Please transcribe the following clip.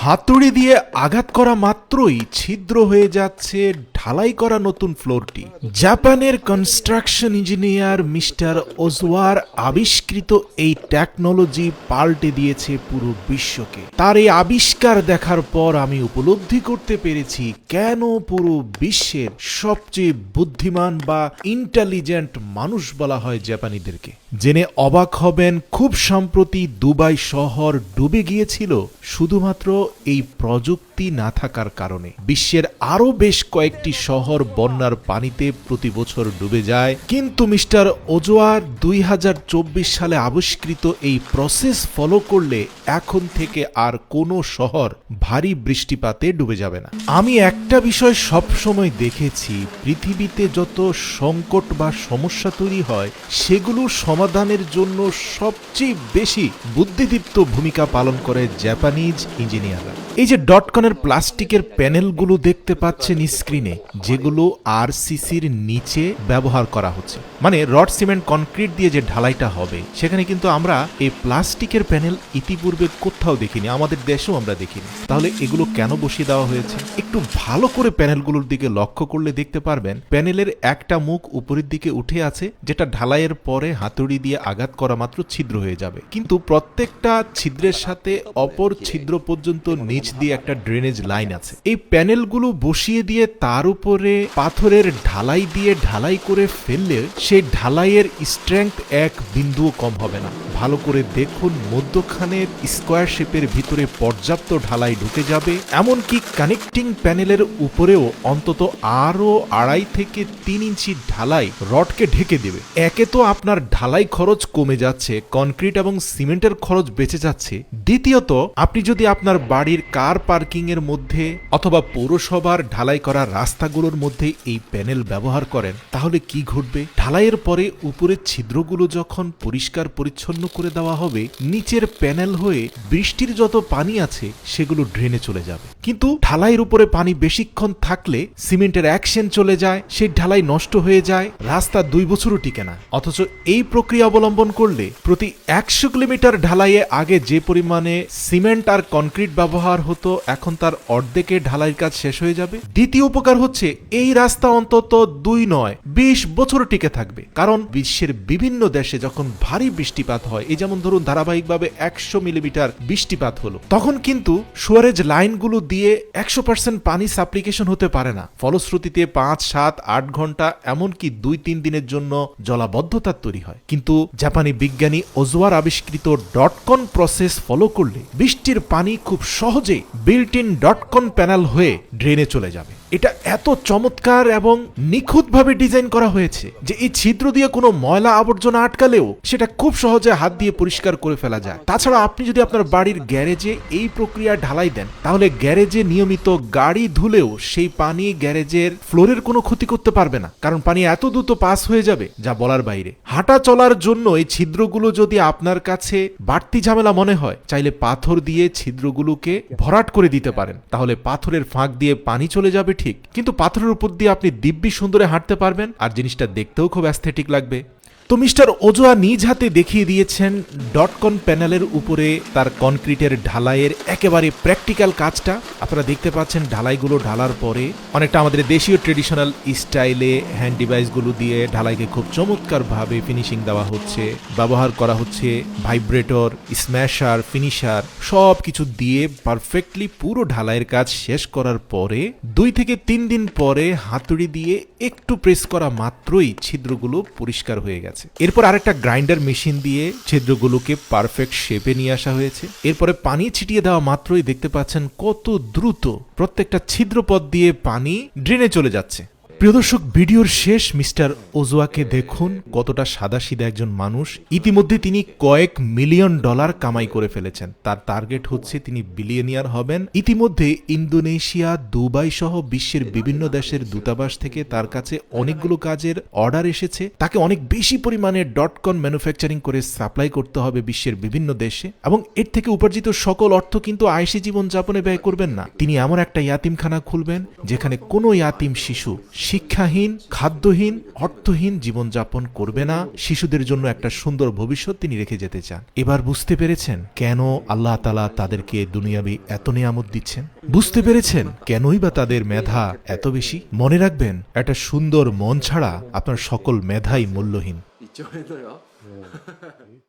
হাতুড়ি দিয়ে আঘাত করা মাত্রই ছিদ্র হয়ে যাচ্ছে ঢালাই করা নতুন ফ্লোরটি। জাপানের কনস্ট্রাকশন ইঞ্জিনিয়ার মিস্টার ওজওয়ার আবিষ্কৃত এই টেকনোলজি পাল্টে দিয়েছে পুরো বিশ্বকে। তার এই আবিষ্কার দেখার পর আমি উপলব্ধি করতে পেরেছি কেন পুরো বিশ্বের সবচেয়ে বুদ্ধিমান বা ইন্টেলিজেন্ট মানুষ বলা হয় জাপানিদেরকে। জেনে অবাক হবেন, খুব সম্প্রতি দুবাই শহর ডুবে গিয়েছিল শুধুমাত্র এই প্রযুক্তি না থাকার কারণে। বিশ্বের আরও বেশ কয়েকটি শহর বন্যার পানিতে প্রতি বছর ডুবে যায়। কিন্তু মিস্টার ওজোয়ার দুই হাজার চব্বিশ সালে আবিষ্কৃত এই প্রসেস ফলো করলে এখন থেকে আর কোনো শহর ভারী বৃষ্টিপাতে ডুবে যাবে না। আমি একটা বিষয় সবসময় দেখেছি, পৃথিবীতে যত সংকট বা সমস্যা তৈরি হয়, সেগুলো সমাধানের জন্য সবচেয়ে বেশি বুদ্ধিদীপ্ত ভূমিকা পালন করে জাপানিজ ইঞ্জিনিয়াররা। এই যে ডটকনের প্লাস্টিকের প্যানেলগুলো দেখতে পাচ্ছেন স্ক্রিনে যেগুলো আর সিসির নিচে ব্যবহার করা হচ্ছে। মানে রড, সিমেন্ট, কনক্রিট দিয়ে যে ঢালাইটা হবে, সেখানে কিন্তু আমরা এই প্লাস্টিকের প্যানেল ইতিপূর্বে কোথাও দেখিনি, আমাদের দেশেও আমরা দেখিনি। তাহলে এগুলো কেন বসিয়ে দেওয়া হয়েছে? একটু ভালো করে প্যানেলগুলোর দিকে লক্ষ্য করলে দেখতে পারবেন, প্যানেলের একটা মুখ উপরের দিকে উঠে আছে, যেটা ঢালাইয়ের পরে হাতুড়ি দিয়ে আঘাত করা মাত্র ছিদ্র হয়ে যাবে। কিন্তু প্রত্যেকটা ছিদ্রের সাথে অপর ছিদ্র পর্যন্ত নিচ দিয়ে একটা ড্রেনেজ লাইন আছে। এই প্যানেলগুলো বসিয়ে দিয়ে তার উপরে পাথরের ঢালাই দিয়ে ঢালাই করে ফেললে সেই ঢালাইয়ের স্ট্রেংথ এক বিন্দুও কম হবে না। ভালো করে দেখুন, মধ্যখানের স্কোয়ার শেপের ভিতরে পর্যাপ্ত ঢালাই ঢুকে যাবে, এমনকি কানেক্টিং প্যানেলের উপরেও অন্তত আরও আড়াই থেকে তিন ইঞ্চি ঢালাই রডকে ঢেকে দেবে। একে তো আপনার ঢালাই খরচ কমে যাচ্ছে কনক্রিট এবং সিমেন্টের খরচ বেঁচে যাচ্ছে। দ্বিতীয়ত, আপনি যদি আপনার বাড়ির কার পার্কিং এর মধ্যে অথবা পৌরসভার ঢালাই করা রাস্তাগুলোর মধ্যে এই প্যানেল ব্যবহার করেন, তাহলে কি ঘটবে? ঢালাইয়ের পরে উপরের ছিদ্রগুলো যখন পরিষ্কার পরিচ্ছন্ন করে দেওয়া হবে, নিচের প্যানেল হয়ে বৃষ্টির যত পানি আছে, সেগুলো ড্রেনে চলে যাবে। কিন্তু ঢালাইয়ের উপরে পানি বেশিক্ষণ থাকলে সিমেন্টের অ্যাকশন চলে যায় সেই ঢালাই নষ্ট হয়ে যায়, রাস্তা দুই বছরও টিকে না। অথচ এই প্রক্রিয়া অবলম্বন করলে প্রতি একশো কিলোমিটার ঢালাইয়ে আগে যে পরিমাণে সিমেন্ট আর কনক্রিট ব্যবহার হতো, এখন তার অর্ধেকে ঢালাই কাজ শেষ হয়ে যাবে। দ্বিতীয় উপকার হচ্ছে এই রাস্তা অন্তত দুই নয়, বিশ বছর টিকে থাকবে। কারণ বিশ্বের বিভিন্ন দেশে যখন ভারী বৃষ্টিপাত হয়, এই যেমন ধরুন ধারাবাহিকভাবে একশো মিলিমিটার বৃষ্টিপাত হলো, তখন কিন্তু সুয়ারেজ লাইনগুলো দিয়ে একশো পার্সেন্ট পানি সাপ্লিকেশন হতে পারে না। ফলশ্রুতিতে পাঁচ, সাত, আট ঘণ্টা, এমনকি দুই, তিন দিনের জন্য জলাবদ্ধতার তৈরি হয়। কিন্তু জাপানি বিজ্ঞানী ওজোয়ার আবিষ্কৃত ডটকন প্রসেস ফলো করলে বৃষ্টির পানি খুব সহজেই বিল্ট ইন ডটকন প্যানেল হয়ে ড্রেনে চলে যাবে। এটা এত চমৎকার এবং নিখুঁতভাবে ডিজাইন করা হয়েছে যে এই ছিদ্র দিয়ে কোনো ময়লা আবর্জনা আটকালেও সেটা খুব সহজে হাত দিয়ে পরিষ্কার করে ফেলা যায়। তাছাড়া আপনি যদি আপনার বাড়ির গ্যারেজে এই প্রক্রিয়া ঢালাই দেন, তাহলে গ্যারেজে নিয়মিত গাড়ি ধুলেও সেই পানি গ্যারেজের ফ্লোরের কোনো ক্ষতি করতে পারবে না, কারণ পানি এত দ্রুত পাস হয়ে যাবে, যা বলার বাইরে। হাঁটা চলার জন্য এই ছিদ্রগুলো যদি আপনার কাছে বাড়তি ঝামেলা মনে হয়, চাইলে পাথর দিয়ে ছিদ্রগুলোকে ভরাট করে দিতে পারেন। তাহলে পাথরের ফাঁক দিয়ে পানি চলে যাবে ঠিক, কিন্তু পাথরের উপর দিয়ে আপনি দিব্যি সুন্দরে হাঁটতে পারবেন, আর জিনিসটা দেখতেও খুব অ্যাস্থেটিক লাগবে। তো মিস্টার ওজোয়া নিজ হাতে দেখিয়ে দিয়েছেন ডটকন প্যানেলের উপরে তার কনক্রিটের ঢালাইয়ের একেবারে প্র্যাকটিক্যাল কাজটা। আপনারা দেখতে পাচ্ছেন ঢালাইগুলো ঢালার পরে অনেকটা আমাদের দেশীয় ট্রেডিশনাল স্টাইলে হ্যান্ড ডিভাইসগুলো দিয়ে ঢালাইকে খুব চমৎকারভাবে ফিনিশিং দেওয়া হচ্ছে, ব্যবহার করা হচ্ছে, ভাইব্রেটর, স্ম্যাশার, ফিনিশার সব কিছু দিয়ে পারফেক্টলি পুরো ঢালাইয়ের কাজ শেষ করার পরে দুই থেকে তিন দিন পরে হাতুড়ি দিয়ে একটু প্রেস করা মাত্রই ছিদ্রগুলো পরিষ্কার হয়ে গেছে। এরপর আরেকটা গ্রাইন্ডার মেশিন দিয়ে ছিদ্রগুলোকে পারফেক্ট শেপে নিয়ে আসা হয়েছে। এরপরে পানি ছিটিয়ে দেওয়া মাত্রই দেখতে পাচ্ছেন কত দ্রুত প্রত্যেকটা ছিদ্রপথ দিয়ে পানি ড্রেনে চলে যাচ্ছে। প্রিয় দর্শক, ভিডিওর শেষ মিস্টার ওজোয়াকে দেখুন, কতটা সাদাসিধা একজন মানুষ। ইতিমধ্যে তিনি কয়েক মিলিয়ন ডলার কামাই করে ফেলেছেন। তার টার্গেট হচ্ছে তিনি বিলিয়নিয়ার হবেন। ইতিমধ্যে ইন্দোনেশিয়া, দুবাই সহ বিশ্বের বিভিন্ন দেশের দূতাবাস থেকে তার কাছে অনেকগুলো কাজের অর্ডার এসেছে। তাকে অনেক বেশি পরিমাণে ডট কন ম্যানুফ্যাকচারিং করে সাপ্লাই করতে হবে বিশ্বের বিভিন্ন দেশে। এবং এর থেকে উপার্জিত সকল অর্থ কিন্তু আয়সী জীবন যাপনে ব্যয় করবেন না। তিনি এমন একটা ইয়াতিমখানা খুলবেন, যেখানে কোনো ইয়াতিম শিশু শিক্ষাহীন খাদ্যহীন অর্থহীন জীবনযাপন করবে না। শিশুদের জন্য একটা সুন্দর ভবিষ্যৎ তিনি রেখে যেতে চান। এবার বুঝতে পেরেছেন কেন আল্লাহ তালা তাদেরকে দুনিয়াবি এত নিয়ামত দিচ্ছেন? বুঝতে পেরেছেন কেনই বা তাদের মেধা এত বেশি? মনে রাখবেন একটা সুন্দর মন ছাড়া আপনার সকল মেধাই মূল্যহীন।